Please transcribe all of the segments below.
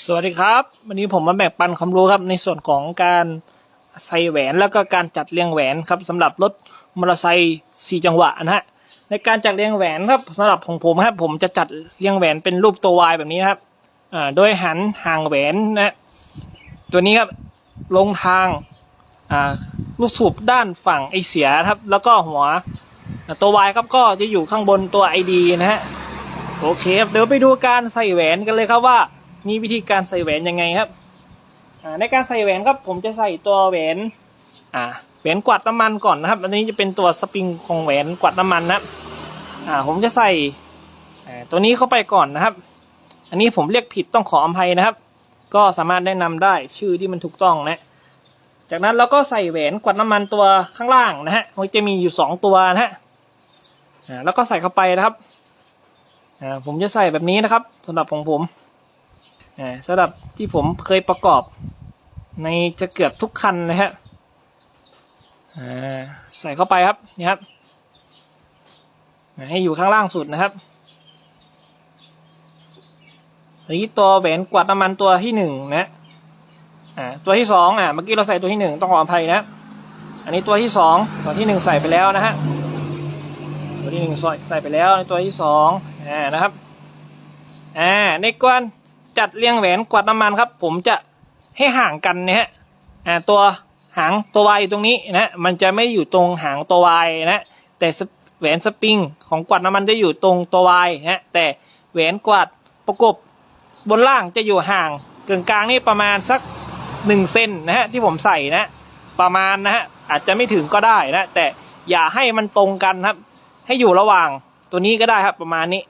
สวัสดีครับ วันนี้ผมมาแบ่งปันความรู้ครับในส่วนของการใส่แหวนแล้วก็การจัดเรียงแหวนครับสำหรับรถมอเตอร์ไซค์สี่จังหวะนะฮะในการจัดเรียงแหวนครับสำหรับของผมครับผมจะจัดเรียงแหวนเป็นรูปตัววายแบบนี้ครับอ่าโดยหันห่างแหวนนะตัวนี้ครับลงทางอ่าลูกสูบด้านฝั่งไอเสียครับ แล้วก็หัวตัววายครับก็จะอยู่ข้างบนตัวไอดีนะฮะโอเคครับเดี๋ยวไปดูการใส่แหวนกันเลยครับว่า มีวิธีการใส่แหวนยังไงครับในการใส่แหวนครับผมจะใส่ตัวแหวนแหวนกวาดน้ำมันก่อนนะครับ อันนี้จะเป็นตัวสปริงของแหวนกวาดน้ำมันนะครับผมจะใส่ตัวนี้เข้าไปก่อนนะครับ อันนี้ผมเรียกผิดต้องขออภัยนะครับ ก็สามารถแนะนำได้ชื่อที่มันถูกต้องนะ จากนั้นเราก็ใส่แหวนกวาดน้ำมันตัวข้างล่างนะฮะมันจะมีอยู่สองตัวนะฮะแล้วก็ใส่เข้าไปนะครับผมจะใส่แบบนี้นะครับสำหรับของผม สำหรับที่ผมเคยประกอบ ในจะเกือบทุกคันนะฮะใส่เข้าไปครับนี่ครับให้อยู่ข้างล่างสุดนะครับอันนี้ตัวแหวนกวาดน้ำมันตัวที่หนึ่งนะอ่าตัวที่สองอ่าเมื่อกี้เราใส่ตัวที่หนึ่งต้องขออภัยนะ อันนี้ตัวที่สองตัวที่หนึ่งใส่ไปแล้วนะฮะตัวที่หนึ่งใส่ไปแล้วในตัวที่สองอ่านะครับอ่าในการ จัดเรียงแหวนกวาดน้ำมันครับ ผมจะให้ห่างกันนะฮะอ่าตัวหางตัววายอยู่ตรงนี้นะมันจะไม่อยู่ตรงหางตัววายนะแต่แหวนสปริงของกวาดน้ำมันจะอยู่ตรงตัววายนะแต่แหวนกวาดประกบบนล่างจะอยู่ห่างกึ่งกลางนี่ประมาณสักหนึ่งเซนนะฮะที่ผมใส่นะประมาณนะฮะอาจจะไม่ถึงก็ได้นะแต่อย่าให้มันตรงกันครับ ให้อยู่ระหว่างตัวนี้ก็ได้ครับประมาณนี้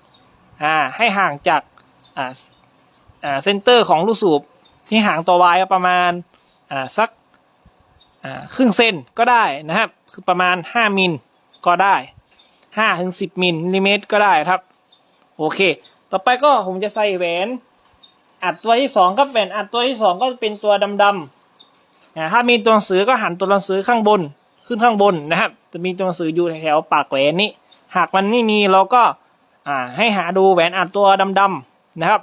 อ่าให้ห่างจากอ่า อ่าเซนเตอร์ของลูกสูบที่ห่างตัววายประมาณอ่าสักอ่าครึ่งเซนก็ได้นะครับ คือประมาณห้ามิลก็ได้ห้าถึงสิบมิลลิเมตรก็ได้ครับ โอเค ต่อไปก็ผมจะใส่แหวน อัดตัวที่สองก็แหวนอัดตัวที่สองก็เป็นตัวดำๆอ่าถ้ามีตัวหนังสือก็หันตัวหนังสือข้างบนขึ้นข้างบนนะครับ จะมีตัวหนังสืออยู่แถวปากแหวนนี้ หากมันไม่มีเราก็อ่าให้หาดูแหวนอัดตัวดำๆนะครับ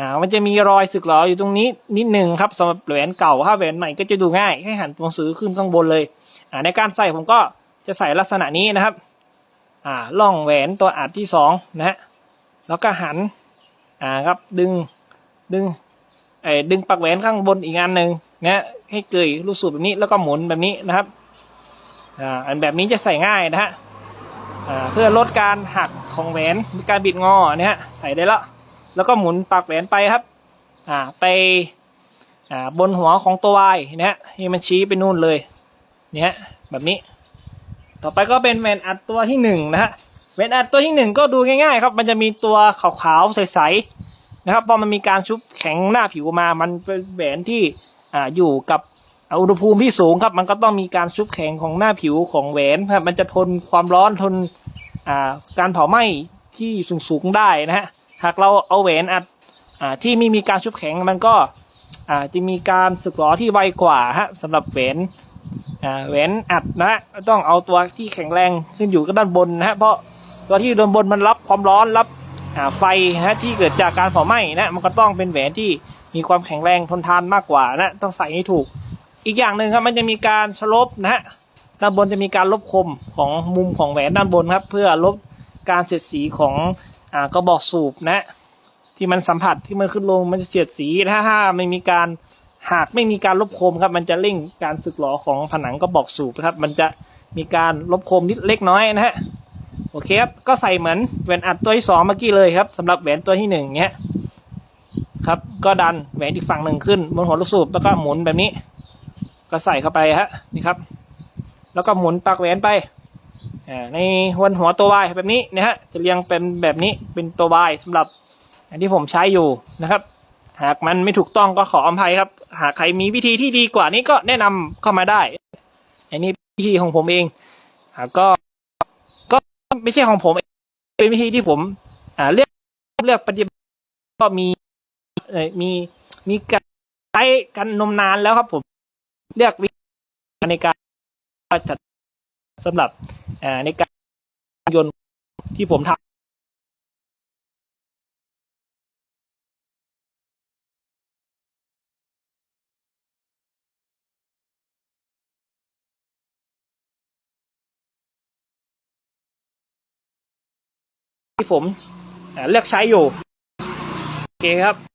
อ่ามันจะมีรอยสึกหรออยู่ตรงนี้นิดหนึ่งครับสำหรับแหวนเก่าถ้าแหวนใหม่ก็จะดูง่ายให้หันตัวหนังสือขึ้นข้างบนเลยอ่าในการใส่ผมก็จะใส่ลักษณะนี้นะครับอ่าล่องแหวนตัวอัดที่สองนะฮะแล้วก็หันอ่าครับดึงดึงไอ้ดึงปากแหวนข้างบนอีกอันหนึ่งนะให้เกยลูกสูบแบบนี้แล้วก็หมุนแบบนี้นะครับอ่าอันแบบนี้จะใส่ง่ายนะฮะอ่าเพื่อลดการหักของแหวนการบิดงอเนี่ยใส่ได้แล้ว แล้วก็หมุนปากแหวนไปครับ อ่าไปอ่าบนหัวของตัววายนะฮะให้มันชี้ไปนู่นเลยเนี่ยแบบนี้ ต่อไปก็เป็นแหวนอัดตัวที่หนึ่งนะฮะแหวนอัดตัวที่หนึ่งก็ดูง่ายๆครับ มันจะมีตัวขาวๆใสๆนะครับพอมันมีการชุบแข็งหน้าผิวมา มันเป็นแหวนที่อ่าอยู่กับอุณหภูมิที่สูงครับ มันก็ต้องมีการชุบแข็งของหน้าผิวของแหวนครับ มันจะทนความร้อนทนอ่าการเผาไหม้ที่สูงๆได้นะฮะ หากเราเอาแหวนอัดอ่าที่ไม่มีการชุบแข็งมันก็อ่าจะมีการสึกหรอที่ไวกว่าฮะสำหรับแหวนอ่าแหวนอัดนะฮะต้องเอาตัวที่แข็งแรงขึ้นอยู่กับด้านบนนะฮะเพราะตัวที่ด้านบนมันรับความร้อนรับอ่าไฟฮะที่เกิดจากการเผาไหม้นะมันก็ต้องเป็นแหวนที่มีความแข็งแรงทนทานมากกว่านะต้องใส่ให้ถูก อีกอย่างหนึ่งครับมันจะมีการสลบนะฮะด้านบนจะมีการลบคมของมุมของแหวนด้านบนครับ เพื่อลบการเสียดสีของ อ่ากระบอกสูบนะ ที่มันสัมผัสที่มันขึ้นลงมันจะเสียดสีถ้าถ้าไม่มีการหากไม่มีการลบคมครับ มันจะเร่งการสึกหรอของผนังกระบอกสูบครับ มันจะมีการลบคมนิดเล็กน้อยนะฮะโอเคครับก็ใส่เหมือนแหวนอัดตัวที่สองเมื่อกี้เลยครับสำหรับแหวนตัวที่หนึ่งเนี้ยครับก็ดันแหวนอีกฝั่งหนึ่งขึ้นบนหัวลูกสูบแล้วก็หมุนแบบนี้ ก็ใส่เข้าไปฮะนี่ครับ แล้วก็หมุนปากแหวนไป ในวันหัวตัววายแบบนี้นะฮะจะเรียงเป็นแบบนี้เป็นตัววายสำหรับอันที่ผมใช้อยู่นะครับ หากมันไม่ถูกต้องก็ขออภัยครับ หากใครมีวิธีที่ดีกว่านี้ก็แนะนำเข้ามาได้ อันนี้วิธีของผมเองอ่าก็ก็ไม่ใช่ของผมเป็นวิธีที่ผมเลือกเลือกปฏิบัติก็มีมีมีการใช้กันนมนานแล้วครับผมเลือกวิธีในการจัดสำหรับ่าในการยนต์ที่ผมทำที่ผมเลือกใช้อยู่ โอเคครับ